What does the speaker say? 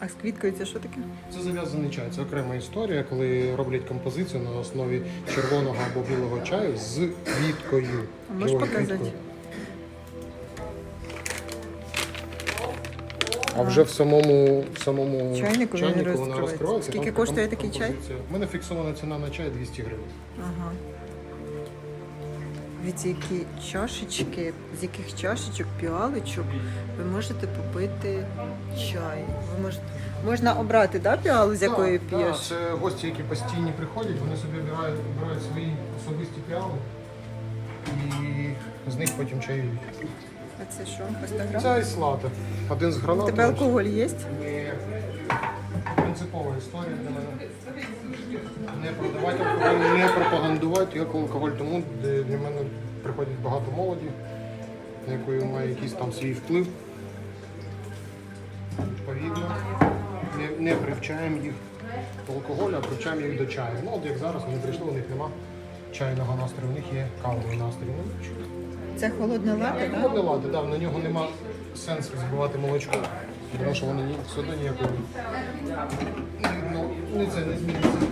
А з квіткою це що таке? Це зав'язаний чай. Це окрема історія, коли роблять композицію на основі червоного або білого чаю з квіткою. А можеш Живою показати? квіткою. А вже в самому, в самому Чайнику він вона розкривається. Скільки там коштує ком- такий чай? композиція. У мене фіксована ціна на чай 200 гривень. Ага. Дивіться, які чашечки, з яких чашечок, піалочок ви можете попити чай. Ви можете... Можна обрати да, піалу, з якої Так, п'єш? так, це гості, які постійні приходять, вони собі обирають, обирають свої особисті піали і з них потім чай. А це що? По 100 грам? Це айслати. Один з У тебе алкоголь є? Ні. Принципова історія для мене. Не продавати алкоголь, не пропагандувати як алкоголь тому, де для мене приходять багато молоді, на якої має якийсь там свій вплив. Відповідно, не, не привчаємо їх до алкоголю, а привчаємо їх до чаю. Ну, от як зараз вони прийшли, у них нема чайного настрою, у них є кавовий настрій. Це холодне лате, так? Холодне лати, так, на нього нема сенсу збивати молочко, тому що воно ні, все одно ніякої ну, не це не зміниться.